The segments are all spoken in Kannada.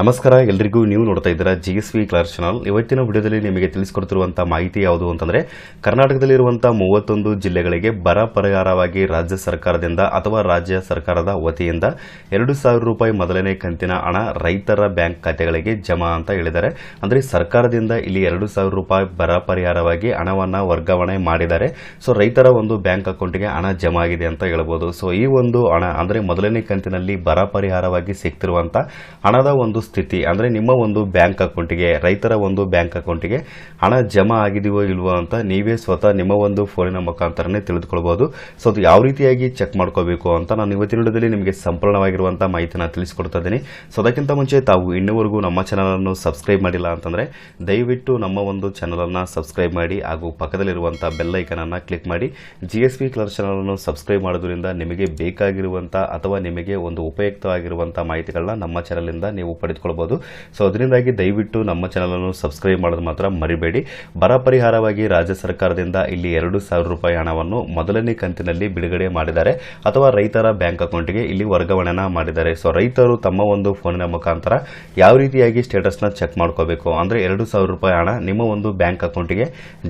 ನಮಸ್ಕಾರ, ಎಲ್ರಿಗೂ ನೀವು ನೋಡ್ತಾ ಇದ್ದೀರಾ ಜಿ ಎಸ್ ವಿ ಕ್ಲರ್ ಚಾನಲ್ ಇವತ್ತಿನ ವಿಡಿಯೋದಲ್ಲಿ ನಿಮಗೆ ತಿಳಿಸಿಕೊಡ್ತಿರುವಂಥ ಮಾಹಿತಿ ಯಾವುದು ಅಂತಂದರೆ ಕರ್ನಾಟಕದಲ್ಲಿರುವಂಥ ಮೂವತ್ತೊಂದು ಜಿಲ್ಲೆಗಳಿಗೆ ಬರ ಪರಿಹಾರವಾಗಿ ರಾಜ್ಯ ಸರ್ಕಾರದಿಂದ ಅಥವಾ ರಾಜ್ಯ ಸರ್ಕಾರದ ವತಿಯಿಂದ ಎರಡು ಸಾವಿರ ರೂಪಾಯಿ ಮೊದಲನೇ ಕಂತಿನ ಹಣ ರೈತರ ಬ್ಯಾಂಕ್ ಖಾತೆಗಳಿಗೆ ಜಮಾ ಅಂತ ಹೇಳಿದ್ದಾರೆ. ಅಂದರೆ ಸರ್ಕಾರದಿಂದ ಇಲ್ಲಿ ಎರಡು ಸಾವಿರ ರೂಪಾಯಿ ಬರ ಪರಿಹಾರವಾಗಿ ಹಣವನ್ನು ವರ್ಗಾವಣೆ ಮಾಡಿದ್ದಾರೆ. ಸೊ ರೈತರ ಒಂದು ಬ್ಯಾಂಕ್ ಅಕೌಂಟ್ಗೆ ಹಣ ಜಮಾ ಆಗಿದೆ ಅಂತ ಹೇಳ್ಬೋದು. ಸೊ ಈ ಒಂದು ಹಣ, ಅಂದರೆ ಮೊದಲನೇ ಕಂತಿನಲ್ಲಿ ಬರ ಪರಿಹಾರವಾಗಿ ಸಿಗ್ತಿರುವಂಥ ಹಣದ ಒಂದು ಸ್ಥಿತಿ, ಅಂದರೆ ನಿಮ್ಮ ಒಂದು ಬ್ಯಾಂಕ್ ಅಕೌಂಟಿಗೆ, ರೈತರ ಒಂದು ಬ್ಯಾಂಕ್ ಅಕೌಂಟಿಗೆ ಹಣ ಜಮಾ ಆಗಿದೆಯೋ ಇಲ್ವೋ ಅಂತ ನೀವೇ ಸ್ವತಃ ನಿಮ್ಮ ಒಂದು ಫೋನಿನ ಮುಖಾಂತರನೇ ತಿಳಿದುಕೊಳ್ಬೋದು. ಸೊ, ಅದು ಯಾವ ರೀತಿಯಾಗಿ ಚೆಕ್ ಮಾಡ್ಕೋಬೇಕು ಅಂತ ನಾನು ಇವತ್ತಿನ ವಿಡಿಯೋದಲ್ಲಿ ನಿಮಗೆ ಸಂಪೂರ್ಣವಾಗಿರುವಂಥ ಮಾಹಿತಿನ ತಿಳಿಸ್ಕೊಡ್ತಾ ಇದ್ದೀನಿ. ಸೊ, ಅದಕ್ಕಿಂತ ಮುಂಚೆ ತಾವು ಇನ್ನೂವರೆಗೂ ನಮ್ಮ ಚಾನಲನ್ನು ಸಬ್ಸ್ಕ್ರೈಬ್ ಮಾಡಿಲ್ಲ ಅಂತಂದರೆ ದಯವಿಟ್ಟು ನಮ್ಮ ಒಂದು ಚಾನಲನ್ನು ಸಬ್ಸ್ಕ್ರೈಬ್ ಮಾಡಿ ಹಾಗೂ ಪಕ್ಕದಲ್ಲಿರುವಂಥ ಬೆಲ್ ಐಕನನ್ನು ಕ್ಲಿಕ್ ಮಾಡಿ. ಜಿ ಎಸ್ ಪಿ ಕ್ಲರ್ ಚಾನಲನ್ನು ಸಬ್ಸ್ಕ್ರೈಬ್ ಮಾಡೋದ್ರಿಂದ ನಿಮಗೆ ಬೇಕಾಗಿರುವಂಥ ಅಥವಾ ನಿಮಗೆ ಒಂದು ಉಪಯುಕ್ತವಾಗಿರುವಂಥ ಮಾಹಿತಿಗಳನ್ನ ನಮ್ಮ ಚಾನಲಿಂದ ನೀವು ಪಡೆದುಕೊಳ್ಬೋದು ಸೊ ಅದರಿಂದಾಗಿ ದಯವಿಟ್ಟು ನಮ್ಮ ಚಾನಲನ್ನು ಸಬ್ಸ್ಕ್ರೈಬ್ ಮಾಡೋದು ಮಾತ್ರ ಮರಿಬೇಡಿ. ಬರ ಪರಿಹಾರವಾಗಿ ರಾಜ್ಯ ಸರ್ಕಾರದಿಂದ ಇಲ್ಲಿ ಎರಡು ಸಾವಿರ ರೂಪಾಯಿ ಹಣವನ್ನು ಮೊದಲನೇ ಕಂತಿನಲ್ಲಿ ಬಿಡುಗಡೆ ಮಾಡಿದ್ದಾರೆ. ಅಥವಾ ರೈತರ ಬ್ಯಾಂಕ್ ಅಕೌಂಟ್ಗೆ ಇಲ್ಲಿ ವರ್ಗಾವಣೆನ ಮಾಡಿದ್ದಾರೆ. ಸೊ ರೈತರು ತಮ್ಮ ಒಂದು ಫೋನಿನ ಮುಖಾಂತರ ಯಾವ ರೀತಿಯಾಗಿ ಸ್ಟೇಟಸ್ನ ಚೆಕ್ ಮಾಡ್ಕೋಬೇಕು? ಅಂದರೆ ಎರಡು ಸಾವಿರ ರೂಪಾಯಿ ಹಣ ನಿಮ್ಮ ಒಂದು ಬ್ಯಾಂಕ್ ಅಕೌಂಟಿಗೆ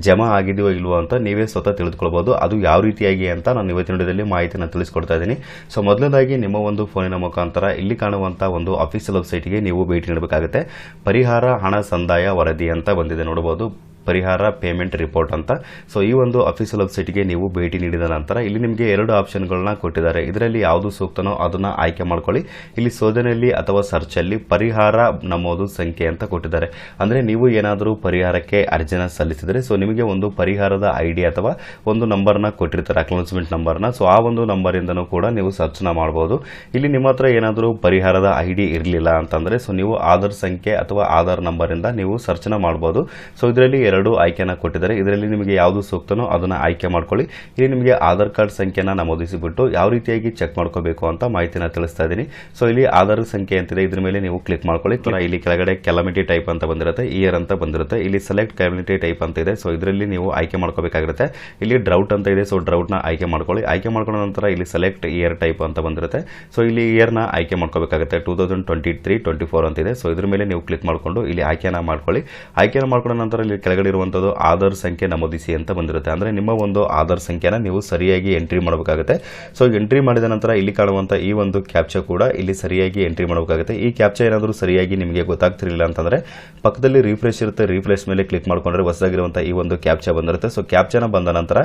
ಜಮಾ ಆಗಿದೆಯೋ ಇಲ್ವೋ ಅಂತ ನೀವೇ ಸ್ವತಃ ತಿಳಿದುಕೊಳ್ಬೋದು. ಅದು ಯಾವ ರೀತಿಯಾಗಿ ಅಂತ ನಾನು ಇವತ್ತಿನ ವಿಡಿಯೋದಲ್ಲಿ ಮಾಹಿತಿನ ತಿಳಿಸ್ಕೊಡ್ತಾ ಇದ್ದೀನಿ. ಸೊ ಮೊದಲನೇದಾಗಿ ನಿಮ್ಮ ಒಂದು ಫೋನಿನ ಮುಖಾಂತರ ಇಲ್ಲಿ ಕಾಣುವಂಥ ಒಂದು ಅಫಿಷಿಯಲ್ ವೆಬ್ಸೈಟ್ಗೆ ನೀವು ಭೇಟಿ ನೀಡಬೇಕಾಗುತ್ತೆ. ಪರಿಹಾರ ಹಣ ಸಂದಾಯ ವರದಿ ಅಂತ ಬಂದಿದೆ. ನೋಡಬಹುದು. ಪರಿಹಾರ ಪೇಮೆಂಟ್ ರಿಪೋರ್ಟ್ ಅಂತ. ಸೊ ಈ ಒಂದು ಅಫಿಷಿಯಲ್ ವೆಬ್ಸೈಟ್ಗೆ ನೀವು ಭೇಟಿ ನೀಡಿದ ನಂತರ ಇಲ್ಲಿ ನಿಮಗೆ ಎರಡು ಆಪ್ಷನ್ಗಳನ್ನ ಕೊಟ್ಟಿದ್ದಾರೆ. ಇದರಲ್ಲಿ ಯಾವುದು ಸೂಕ್ತನೋ ಅದನ್ನು ಆಯ್ಕೆ ಮಾಡ್ಕೊಳ್ಳಿ. ಇಲ್ಲಿ ಶೋಧನೆಯಲ್ಲಿ ಅಥವಾ ಸರ್ಚಲ್ಲಿ ಪರಿಹಾರ ನಮೂದು ಸಂಖ್ಯೆ ಅಂತ ಕೊಟ್ಟಿದ್ದಾರೆ. ಅಂದರೆ ನೀವು ಏನಾದರೂ ಪರಿಹಾರಕ್ಕೆ ಅರ್ಜಿನ ಸಲ್ಲಿಸಿದರೆ ಸೊ ನಿಮಗೆ ಒಂದು ಪರಿಹಾರದ ಐ ಡಿ ಅಥವಾ ಒಂದು ನಂಬರ್ನ ಕೊಟ್ಟಿರ್ತಾರೆ ಅಕ್ನಾಲಜ್ಮೆಂಟ್ ನಂಬರ್ನ ಸೊ ಆ ಒಂದು ನಂಬರಿಂದನೂ ಕೂಡ ನೀವು ಸರ್ಚ್ನ ಮಾಡ್ಬೋದು. ಇಲ್ಲಿ ನಿಮ್ಮ ಹತ್ರ ಏನಾದರೂ ಪರಿಹಾರದ ಐ ಡಿ ಇರಲಿಲ್ಲ ಅಂತಂದರೆ ಸೊ ನೀವು ಆಧಾರ್ ಸಂಖ್ಯೆ ಅಥವಾ ಆಧಾರ್ ನಂಬರಿಂದ ನೀವು ಸರ್ಚ್ನ ಮಾಡ್ಬೋದು. ಸೊ ಇದರಲ್ಲಿ ಎರಡು ಆಯ್ಕೆನ ಕೊಟ್ಟಿದ್ದಾರೆ. ಇದರಲ್ಲಿ ನಿಮಗೆ ಯಾವುದು ಸೂಕ್ತನೋ ಅದನ್ನು ಆಯ್ಕೆ ಮಾಡ್ಕೊಳ್ಳಿ. ಇಲ್ಲಿ ನಿಮಗೆ ಆಧಾರ್ ಕಾರ್ಡ್ ಸಂಖ್ಯೆನ ನಮೂದಿಸಿಬಿಟ್ಟು ಯಾವ ರೀತಿಯಾಗಿ ಚೆಕ್ ಮಾಡ್ಕೋಬೇಕು ಅಂತ ಮಾಹಿತಿನ ತಿಳಿಸ್ತಾ ಇದ್ದೀನಿ. ಸೊ ಇಲ್ಲಿ ಆಧಾರ್ ಸಂಖ್ಯೆ ಅಂತಿದೆ ಇದ್ರ ಮೇಲೆ ನೀವು ಕ್ಲಿಕ್ ಮಾಡ್ಕೊಳ್ಳಿ. ಇಲ್ಲಿ ಕೆಳಗಡೆ ಕೆಲಮಿಟಿ ಟೈಪ್ ಅಂತ ಬಂದಿರುತ್ತೆ. ಇಯರ್ ಅಂತ ಬಂದಿರುತ್ತೆ. ಇಲ್ಲಿ ಸೆಲೆಕ್ಟ್ ಕೆಲಮಿಟಿ ಟೈಪ್ ಅಂತ ಇದೆ. ಸೊ ಇದರಲ್ಲಿ ನೀವು ಆಯ್ಕೆ ಮಾಡ್ಕೋಬೇಕಾಗಿರುತ್ತೆ. ಇಲ್ಲಿ ಡ್ರೌಟ್ ಅಂತ ಇದೆ. ಸೊ ಡ್ರೌಟ್ನ ಆಯ್ಕೆ ಮಾಡ್ಕೊಳ್ಳಿ. ಆಯ್ಕೆ ಮಾಡ್ಕೊಂಡ ನಂತರ ಇಲ್ಲಿ ಸೆಲೆಕ್ಟ್ ಇಯರ್ ಟೈಪ್ ಅಂತ ಬಂದಿರುತ್ತೆ. ಸೊ ಇಲ್ಲಿ ಇಯರ್ನ ಆಯ್ಕೆ ಮಾಡ್ಕೋಬೇಕಾಗುತ್ತೆ. Two thousand twenty three twenty four ಅಂತಿದೆ ಸೊ ಇದ್ರ ಮೇಲೆ ನೀವು ಕ್ಲಿಕ್ ಮಾಡಿಕೊಂಡು ಇಲ್ಲಿ ಆಯ್ಕೆನ ಮಾಡ್ಕೊಳ್ಳಿ. ಆಯ್ಕೆನ ಮಾಡ್ಕೊಂಡ ನಂತರ ಇಲ್ಲಿ ಕೆಳಗಡೆ ಇರುವಂಥದ್ದು ಆಧಾರ್ ಸಂಖ್ಯೆ ನಮೂದಿಸಿ ಅಂತ ಬಂದಿರುತ್ತೆ. ಅಂದರೆ ನಿಮ್ಮ ಒಂದು ಆಧಾರ್ ಸಂಖ್ಯೆನ ನೀವು ಸರಿಯಾಗಿ ಎಂಟ್ರಿ ಮಾಡಬೇಕಾಗುತ್ತೆ. ಸೊ ಎಂಟ್ರಿ ಮಾಡಿದ ನಂತರ ಇಲ್ಲಿ ಕಾಣುವಂಥ ಈ ಒಂದು ಕ್ಯಾಪ್ಚಾ ಕೂಡ ಇಲ್ಲಿ ಸರಿಯಾಗಿ ಎಂಟ್ರಿ ಮಾಡಬೇಕಾಗುತ್ತೆ. ಈ ಕ್ಯಾಪ್ಚಾ ಏನಾದರೂ ಸರಿಯಾಗಿ ನಿಮಗೆ ಗೊತ್ತಾಗ್ತಿರಲಿಲ್ಲ ಅಂತಂದರೆ ಪಕ್ಕದಲ್ಲಿ ರಿಫ್ರೆಶ್ ಇರುತ್ತೆ. ರಿಫ್ರೆಶ್ ಮೇಲೆ ಕ್ಲಿಕ್ ಮಾಡ್ಕೊಂಡ್ರೆ ಹೊಸದಾಗಿರುವಂಥ ಈ ಒಂದು ಕ್ಯಾಪ್ಚಾ ಬಂದಿರುತ್ತೆ. ಸೊ ಕ್ಯಾಪ್ಚಾನ ಬಂದ ನಂತರ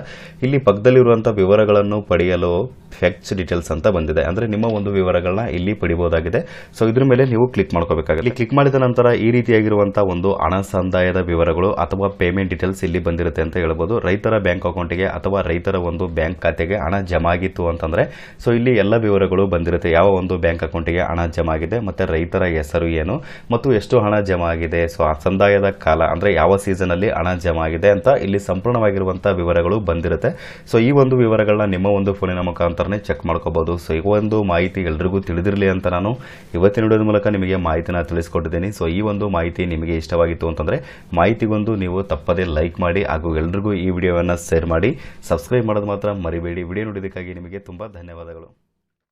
ಇಲ್ಲಿ ಪಕ್ಕದಲ್ಲಿರುವಂಥ ವಿವರಗಳನ್ನು ಪಡೆಯಲು ಫ್ಯಾಕ್ಟ್ಸ್ ಡೀಟೇಲ್ಸ್ ಅಂತ ಬಂದಿದೆ. ಅಂದರೆ ನಿಮ್ಮ ಒಂದು ವಿವರಗಳನ್ನ ಇಲ್ಲಿ ಪಡಿಬಹುದಾಗಿದೆ ಸೊ ಇದ್ರ ಮೇಲೆ ನೀವು ಕ್ಲಿಕ್ ಮಾಡ್ಕೋಬೇಕಾಗುತ್ತೆ. ಕ್ಲಿಕ್ ಮಾಡಿದ ನಂತರ ಈ ರೀತಿಯಾಗಿರುವಂತಹ ಒಂದು ಹಣ ಸಂದಾಯದ ವಿವರಗಳು ಅಥವಾ ಪೇಮೆಂಟ್ ಡೀಟೇಲ್ಸ್ ಇಲ್ಲಿ ಬಂದಿರುತ್ತೆ ಅಂತ ಹೇಳ್ಬೋದು. ರೈತರ ಬ್ಯಾಂಕ್ ಅಕೌಂಟಿಗೆ ಅಥವಾ ರೈತರ ಒಂದು ಬ್ಯಾಂಕ್ ಖಾತೆಗೆ ಹಣ ಜಮಾ ಆಗಿತ್ತು ಅಂತಂದರೆ ಸೊ ಇಲ್ಲಿ ಎಲ್ಲ ವಿವರಗಳು ಬಂದಿರುತ್ತೆ. ಯಾವ ಒಂದು ಬ್ಯಾಂಕ್ ಅಕೌಂಟಿಗೆ ಹಣ ಜಮಾ ಆಗಿದೆ ಮತ್ತು ರೈತರ ಹೆಸರು ಏನು, ಮತ್ತು ಎಷ್ಟು ಹಣ ಜಮಾ ಆಗಿದೆ ಸೊ ಆ ಸಂದಾಯದ ಕಾಲ, ಅಂದರೆ ಯಾವ ಸೀಸನಲ್ಲಿ ಹಣ ಜಮಾ ಆಗಿದೆ ಅಂತ ಇಲ್ಲಿ ಸಂಪೂರ್ಣವಾಗಿರುವಂಥ ವಿವರಗಳು ಬಂದಿರುತ್ತೆ. ಸೊ ಈ ಒಂದು ವಿವರಗಳನ್ನ ನಿಮ್ಮ ಒಂದು ಫೋನಿನ ಮುಖಾಂತರನೇ ಚೆಕ್ ಮಾಡ್ಕೋಬಹುದು. ಸೊ ಈ ಒಂದು ಮಾಹಿತಿ ಎಲ್ರಿಗೂ ತಿಳಿದಿರಲಿ ಅಂತ ನಾನು ಇವತ್ತಿನ ಮೂಲಕ ನಿಮಗೆ ಮಾಹಿತಿನ ತಿಳಿಸ್ಕೊಟ್ಟಿದ್ದೀನಿ. ಸೊ ಈ ಒಂದು ಮಾಹಿತಿ ನಿಮಗೆ ಇಷ್ಟವಾಗಿತ್ತು ಅಂತಂದರೆ, ಮಾಹಿತಿಗೊಂದು ನೀವು ತಪ್ಪದೇ ಲೈಕ್ ಮಾಡಿ ಹಾಗೂ ಎಲ್ರಿಗೂ ಈ ವಿಡಿಯೋವನ್ನು ಶೇರ್ ಮಾಡಿ. ಸಬ್ಸ್ಕ್ರೈಬ್ ಮಾಡೋದು ಮಾತ್ರ ಮರಿಬೇಡಿ. ವಿಡಿಯೋ ನೋಡೋದಕ್ಕಾಗಿ ನಿಮಗೆ ತುಂಬ ಧನ್ಯವಾದಗಳು.